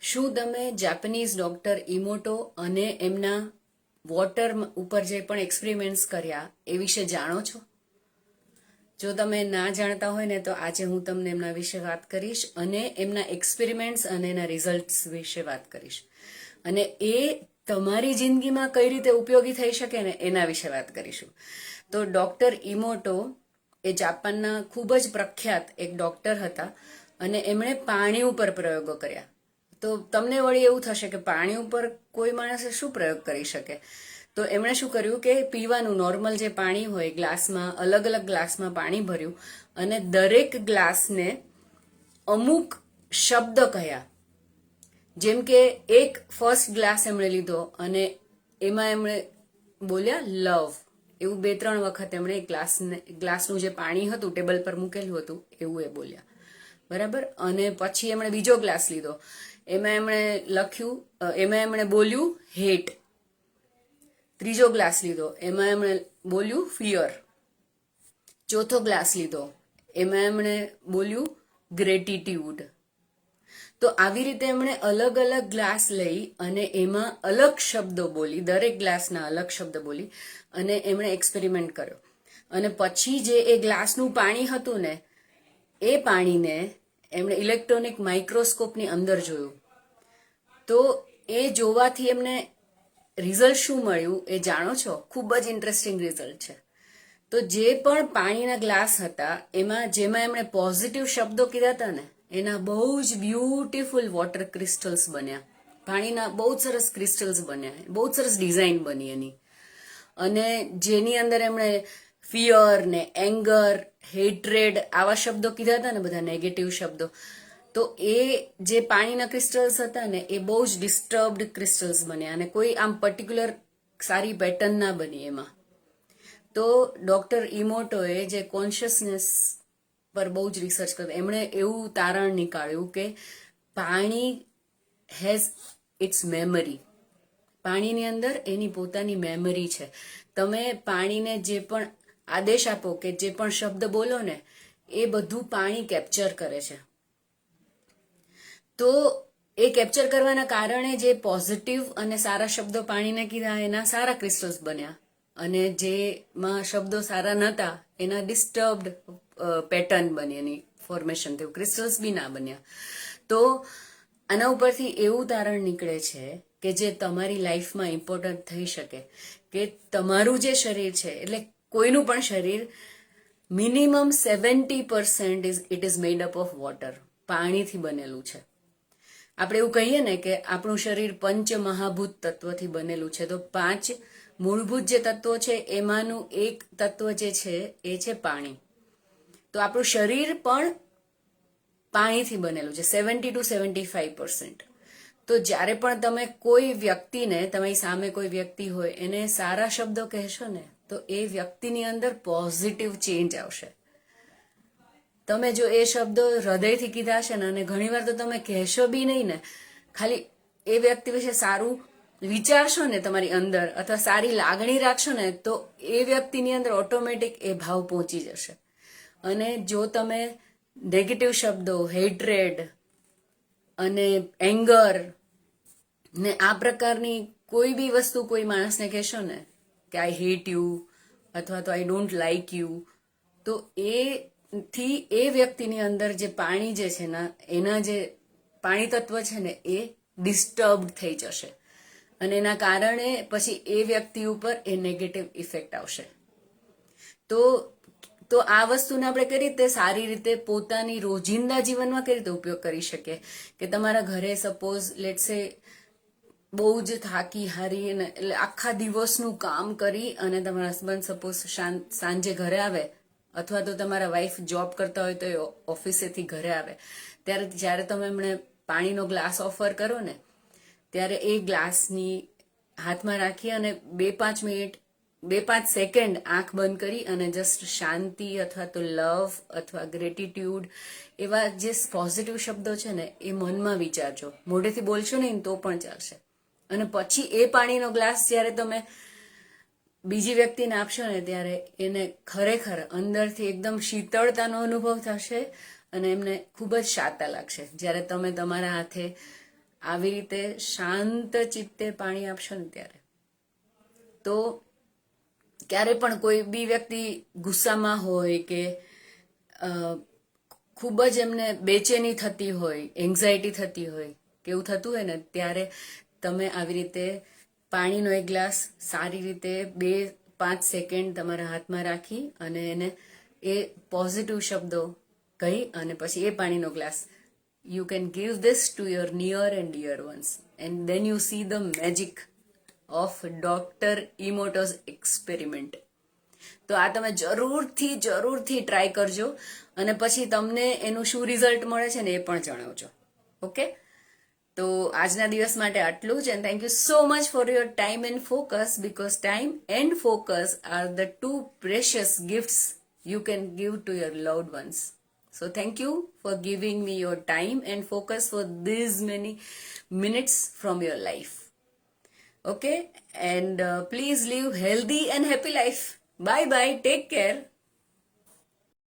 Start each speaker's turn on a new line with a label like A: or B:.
A: શું તમે Japanese doctor ઇમોટો અને એમના વોટર ઉપર જે પણ એક્સપેરિમેન્ટ્સ કર્યા એ વિશે જાણો છો? જો તમે ના જાણતા હોય ને તો આજે હું તમને એમના વિશે વાત કરીશ અને એમના એક્સપેરિમેન્ટ્સ અને એના રિઝલ્ટ્સ વિશે વાત કરીશ. અને એ તમારી જિંદગીમાં કઈ રીતે ઉપયોગી થઈ શકે ને એના વિશે વાત કરીશું. તો ડોક્ટર ઇમોટો એ જાપાનના ખૂબ જ પ્રખ્યાત એક ડોક્ટર હતા અને એમણે પાણી ઉપર પ્રયોગો કર્યા. તો તમને વળી એવું થશે કે પાણી ઉપર કોઈ માણસે શું પ્રયોગ કરી શકે? તો એમણે શું કર્યું કે પીવાનું નોર્મલ જે પાણી હોય, ગ્લાસમાં અલગ અલગ ગ્લાસમાં પાણી ભર્યું અને દરેક ગ્લાસને અમુક શબ્દ કહ્યા. જેમ કે એક ફર્સ્ટ ગ્લાસ એમણે લીધો અને એમાં એમણે બોલ્યા લવ એવું બે, ત્રણ વખત એમણે ગ્લાસને, ગ્લાસનું જે પાણી હતું, ટેબલ પર મૂકેલું હતું, એવું એ બોલ્યા. બરાબર? અને પછી એમણે બીજો ગ્લાસ લીધો. એમાં એમણે લખ્યું એમાં એમણે બોલ્યું હેટ ત્રીજો ગ્લાસ લીધો. એમાં એમણે બોલ્યું ફિયર ચોથો ગ્લાસ લીધો. એમાં એમણે બોલ્યું ગ્રેટિટ્યુડ તો આવી રીતે એમણે અલગ અલગ ગ્લાસ લઈ અને એમાં અલગ શબ્દો બોલી, દરેક ગ્લાસના અલગ શબ્દ બોલી, અને એમણે એક્સપેરિમેન્ટ કર્યો. અને પછી જે એ ગ્લાસનું પાણી હતું ને, એ પાણીને એમણે ઇલેક્ટ્રોનિક માઇક્રોસ્કોપની અંદર જોયું. તો એ જોવાથી એમને રિઝલ્ટ શું મળ્યું એ જાણો છો? ખૂબ જ ઇન્ટરેસ્ટિંગ રિઝલ્ટ છે. તો જે પણ પાણીના ગ્લાસ હતા, એમાં જેમાં એમણે પોઝિટિવ શબ્દો કીધા હતા ને, એના બહુ જ બ્યુટીફુલ વોટર ક્રિસ્ટલ્સ બન્યા. પાણીના બહુ સરસ ક્રિસ્ટલ્સ બન્યા. બહુ સરસ ડિઝાઇન બની એની. અને જેની અંદર એમણે ફિયર ને એંગર હેટ્રેડ આવા શબ્દો કીધા હતા ને બધા નેગેટિવ શબ્દો. તો એ જે પાણીના ક્રિસ્ટલ્સ હતા ને, એ બહુ જ ડિસ્ટર્બડ ક્રિસ્ટલ્સ બન્યા અને કોઈ આમ પર્ટિક્યુલર સારી પેટર્ન ના બની એમાં. તો ડોક્ટર ઇમોટોએ જે કોન્શિયસનેસ પર બહુ જ રિસર્ચ કર્યું. એમણે એવું તારણ નીકાળ્યું કે પાણી હેઝ ઇટ્સ મેમરી પાણીની અંદર એની પોતાની મેમરી છે. તમે પાણીને જે પણ આદેશ આપો કે જે પણ શબ્દ બોલો ને, એ બધું પાણી કેપ્ચર કરે છે. તો એ કેપ્ચર કરવાના કારણે જે પોઝિટિવ અને સારા શબ્દો પાણીને કીધા, એના સારા ક્રિસ્ટલ્સ બન્યા. અને જેમાં શબ્દો સારા નહોતા એના ડિસ્ટર્બડ પેટર્ન બની, એની ફોર્મેશન થયું ક્રિસ્ટલ્સ બી ના બન્યા. તો આના ઉપરથી એવું તારણ નીકળે છે કે જે તમારી લાઈફમાં ઇમ્પોર્ટન્ટ થઈ શકે, કે તમારું જે શરીર છે, એટલે કોઈનું પણ શરીર minimum seventy percent is it is made up of water પાણીથી બનેલું છે. આપણે એવું કહીએ ને કે આપણું શરીર પંચ મહાભૂત તત્વથી બનેલું છે. તો પાંચ મૂળભૂત જે તત્વો છે, એમાંનું એક તત્વ જે છે, એ છે પાણી. તો આપણું શરીર પણ પાણીથી બનેલું છે, seventy to seventy five percent તો જ્યારે પણ તમે કોઈ વ્યક્તિને, તમારી સામે કોઈ વ્યક્તિ હોય, એને સારા શબ્દો કહેશો ને તો એ વ્યક્તિની અંદર પોઝિટિવ ચેન્જ આવશે. તમે જો એ શબ્દો હૃદયથી કીધા છે ને અને ઘણીવાર તો તમે કહેશો બી નહીં ને, ખાલી એ વ્યક્તિ વિશે સારું વિચારશો ને તમારી અંદર અથવા સારી લાગણી રાખશો ને તો એ વ્યક્તિની અંદર ઓટોમેટિક એ ભાવ પહોંચી જશે. અને જો તમે નેગેટિવ શબ્દો હેટ્રેડ અને એંગર ને આ પ્રકારની કોઈ બી વસ્તુ કોઈ માણસને કહેશો ને કે આઈ હેટ યુ અથવા તો આઈ ડોન્ટ લાઈક યુ તો એ થી એ વ્યક્તિની અંદર જે પાણી જે છે ને, એના જે પાણી તત્વ છે ને, એ ડિસ્ટર્બ થઈ જશે. અને એના કારણે પછી એ વ્યક્તિ ઉપર એ નેગેટિવ ઇફેક્ટ આવશે. તો તો આ વસ્તુને આપણે કઈ રીતે સારી રીતે પોતાની રોજિંદા જીવનમાં કઈ રીતે ઉપયોગ કરી શકીએ? કે તમારા ઘરે સપોઝ લેટસે બહુ જ થાકી હારી અને એટલે આખા દિવસનું કામ કરી અને તમારા હસબન્ડ સપોઝ સાંજે ઘરે આવે અથવા તો તમારા વાઈફ જોબ કરતા હોય તો એ ઓફિસેથી ઘરે આવે. ત્યારે જ્યારે તમે એમણે પાણીનો ગ્લાસ ઓફર કરો ને, ત્યારે એ ગ્લાસની હાથમાં રાખી અને બે પાંચ મિનિટ બે પાંચ સેકન્ડ આંખ બંધ કરી અને જસ્ટ શાંતિ અથવા તો લવ અથવા ગ્રેટિટ્યુડ એવા જે પોઝિટિવ શબ્દો છે ને, એ મનમાં વિચારજો. મોઢેથી બોલશો નહીં તો પણ ચાલશે. અને પછી એ પાણીનો ગ્લાસ જ્યારે તમે બીજી વ્યક્તિને આપશો ને ત્યારે એને ખરેખર અંદરથી એકદમ શીતળતાનો અનુભવ થશે અને એમને ખૂબ જ શાતા લાગશે. જ્યારે તમે તમારા હાથે આવી રીતે શાંત ચિત્તે પાણી આપશો ને ત્યારે, તો ક્યારે પણ કોઈ બી વ્યક્તિ ગુસ્સામાં હોય કે ખૂબ જ એમને બેચેની થતી હોય, એન્ઝાયટી થતી હોય, કે એવું થતું હોય ને, ત્યારે તમે આવી રીતે પાણીનો એક ગ્લાસ સારી રીતે બે પાંચ સેકન્ડ તમારા હાથમાં રાખી અને એને એ પોઝિટિવ શબ્દો કહી અને પછી એ પાણીનો glass. You can give this to your near and dear ones and then you see the magic of doctor Emoto's experiment તો આ તમે જરૂરથી જરૂરથી ટ્રાય કરજો અને પછી તમને એનું શું રિઝલ્ટ મળે છે ને એ પણ જણાવજો. ઓકે તો આજના દિવસ માટે આટલું જ and thank you so much for your time and focus because time and focus are the two precious gifts you can give to your loved ones so thank you for giving me your time and focus for these many minutes from your life okay and uh, please live healthy and happy life bye bye take care